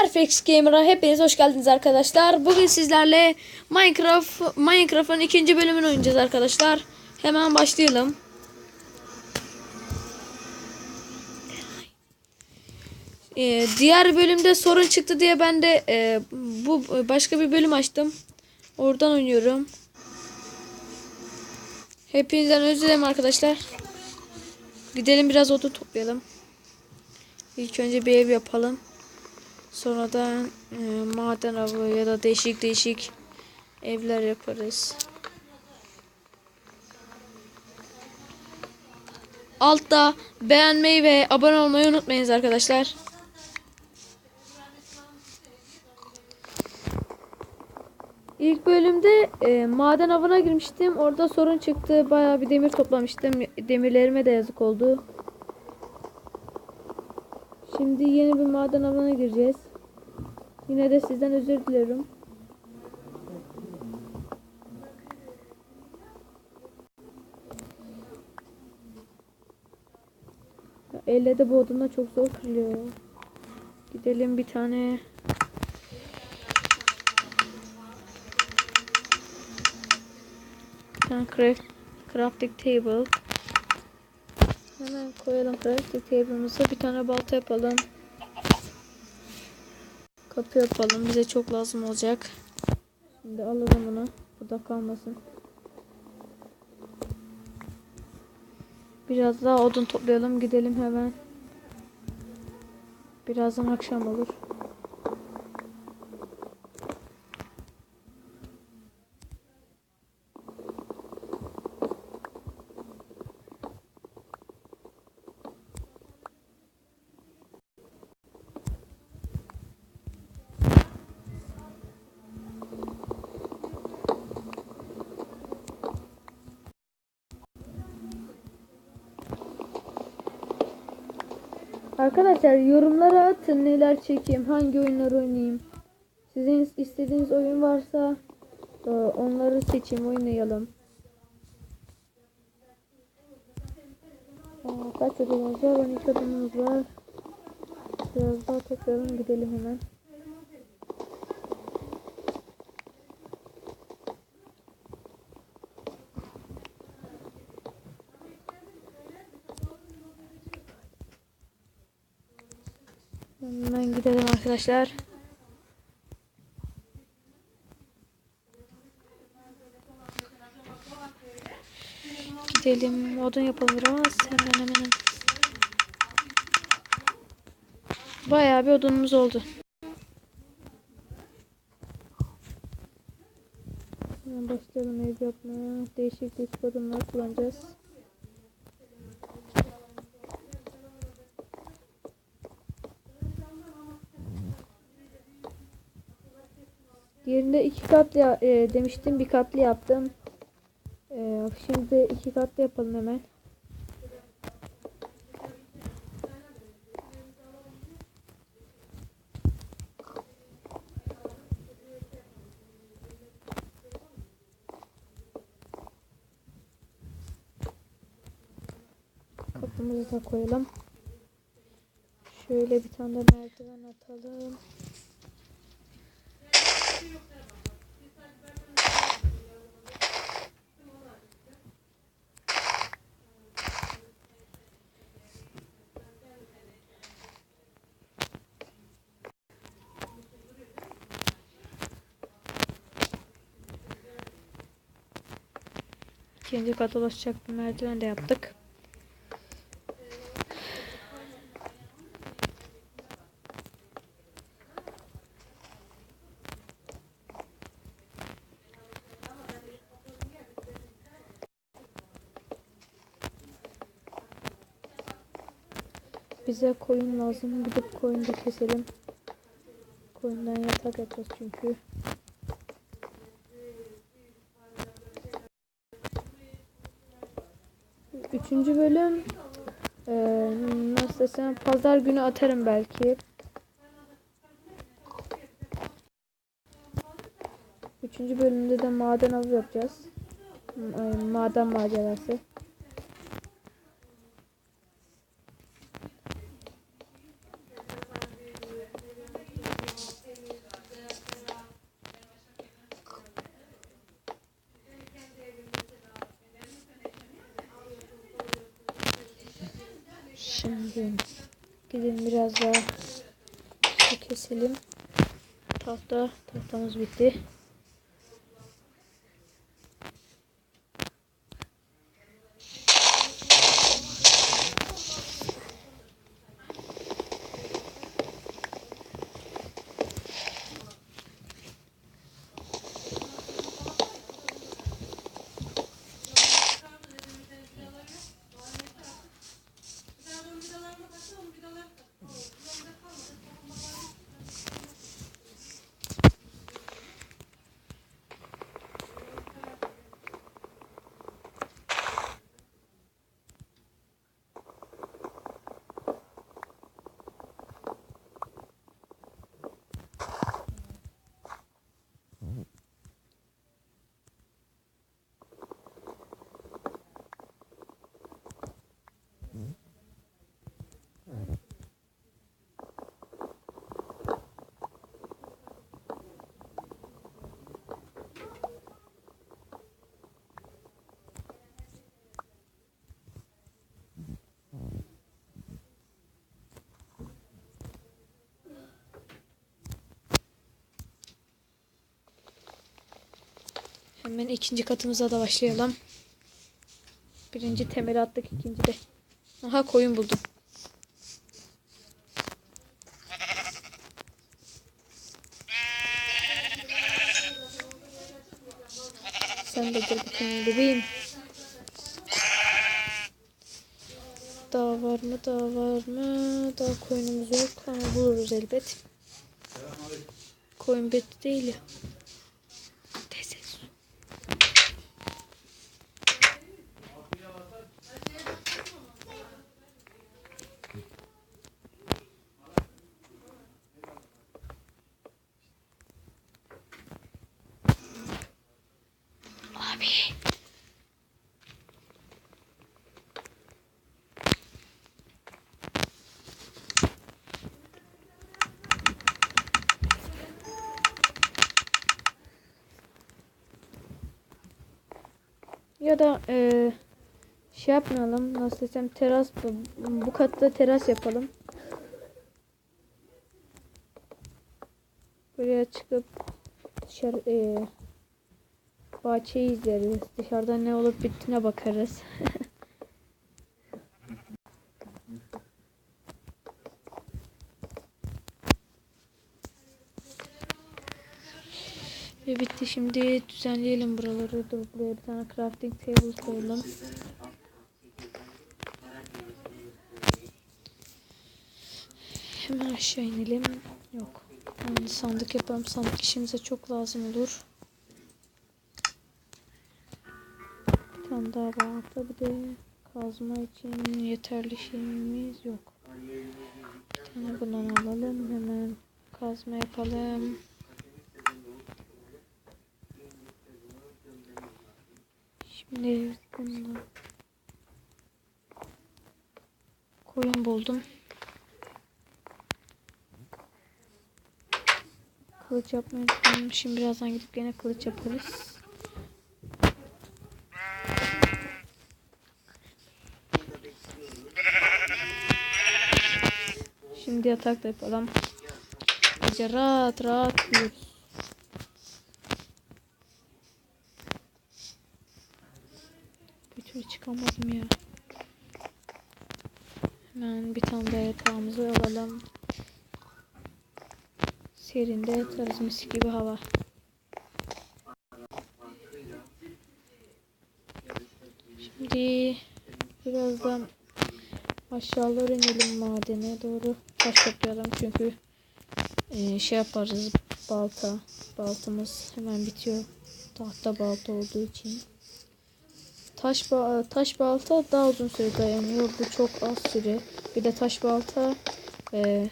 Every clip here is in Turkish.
Perfect Gamer'a hepiniz hoş geldiniz arkadaşlar. Bugün sizlerle Minecraft Minecraft'ın ikinci bölümünü oynayacağız arkadaşlar. Hemen başlayalım. Ee, diğer bölümde sorun çıktı diye ben de e, bu başka bir bölüm açtım. Oradan oynuyorum. Hepinizden özür dilerim arkadaşlar. Gidelim biraz odun toplayalım. İlk önce bir ev yapalım. Sonradan e, maden avı ya da değişik değişik evler yaparız. Altta beğenmeyi ve abone olmayı unutmayınız arkadaşlar. İlk bölümde e, maden avına girmiştim. Orada sorun çıktı. Bayağı bir demir toplamıştım. Demirlerime de yazık oldu. Şimdi yeni bir maden avına gireceğiz. Yine de sizden özür diliyorum. Elle de bu odunla çok zor kırılıyor. Gidelim bir tane bir tane craft, crafting table Hemen koyalım crafting table'ımıza bir tane balta yapalım. Kapı yapalım. Bize çok lazım olacak. Şimdi alalım bunu. Burada kalmasın. Biraz daha odun toplayalım. Gidelim hemen. Birazdan akşam olur. Arkadaşlar yorumlara atın neler çekeyim, hangi oyunlar oynayayım. Sizin istediğiniz oyun varsa e, onları seçeyim, oynayalım. Aa, kaç odamız var? 12 odamız var. Biraz daha toplayalım gidelim hemen. Hemen gidelim arkadaşlar. Gidelim odun yapalım biraz. Hemen hemen. Bayağı bir odunumuz oldu. Hemen başlayalım ev yapmaya. Değişik değişik odunlar kullanacağız. Diğerinde iki katlı e, demiştim bir katlı yaptım. E, şimdi iki katlı yapalım hemen. Kapımızı da koyalım. Şöyle bir tane de merdiven atalım. İkinci kata ulaşacak bir merdiven de yaptık. Bize koyun lazım. Gidip koyun da keselim. Koyundan yatak yapacağız çünkü. Üçüncü bölüm eee nasıl desem pazar günü atarım belki. Üçüncü bölümde de maden avı yapacağız. M- Maden macerası. Şimdi gidin biraz daha keselim. Tahta, tahtamız bitti. Hemen ikinci katımıza da başlayalım. Birinci temeli attık, ikinci de. Aha koyun buldum. Sen de gel bakayım bebeğim. Daha var mı? Daha var mı? Daha koyunumuz yok ama buluruz elbet. Koyun beti değil ya. Ya da eee şey yapmayalım nasıl desem teras bu- katta teras yapalım. Buraya çıkıp dışarı eee bahçeyi izleriz. Dışarıda ne olup bittiğine bakarız. Ve bitti şimdi düzenleyelim buraları. Dur buraya bir tane crafting table koyalım. Hemen aşağı inelim. Yok. Yani sandık yapalım. Sandık işimize çok lazım olur. Bir tane daha var. Bir de kazma için yeterli şeyimiz yok. Bir tane bundan alalım. Hemen kazma yapalım. Şimdi bunu koyun buldum. Kılıç yapmayı. Şimdi birazdan gidip gene kılıç yaparız. Şimdi yatak da yapalım. Gece rahat rahat uyuruz. Türlü çıkamadım ya. Hemen bir tane daha yatağımızı alalım. Serinde yatarız mis gibi hava. Şimdi birazdan aşağılara inelim madene doğru taş toplayalım çünkü e, şey yaparız balta baltamız hemen bitiyor tahta balta olduğu için taş taş balta daha uzun süre dayanıyor. Bu çok az süre. Bir de taş balta e,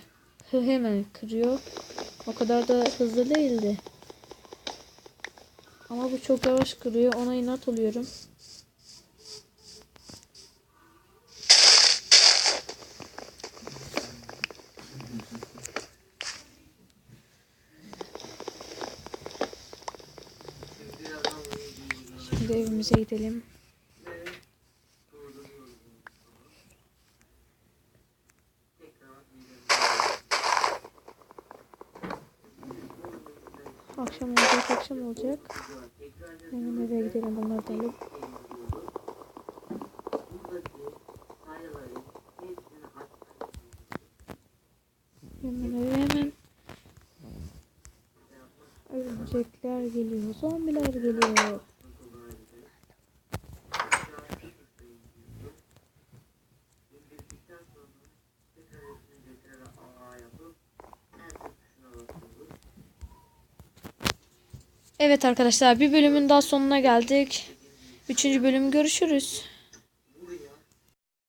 hemen kırıyor. O kadar da hızlı değildi. Ama bu çok yavaş kırıyor. Ona inat oluyorum. Şimdi evimize gidelim. Akşam olacak, akşam olacak. Hemen eve gidelim bunları da alıp. Hemen eve hemen. Örümcekler geliyor, zombiler geliyor. Evet arkadaşlar bir bölümün daha sonuna geldik. Üçüncü bölüm görüşürüz.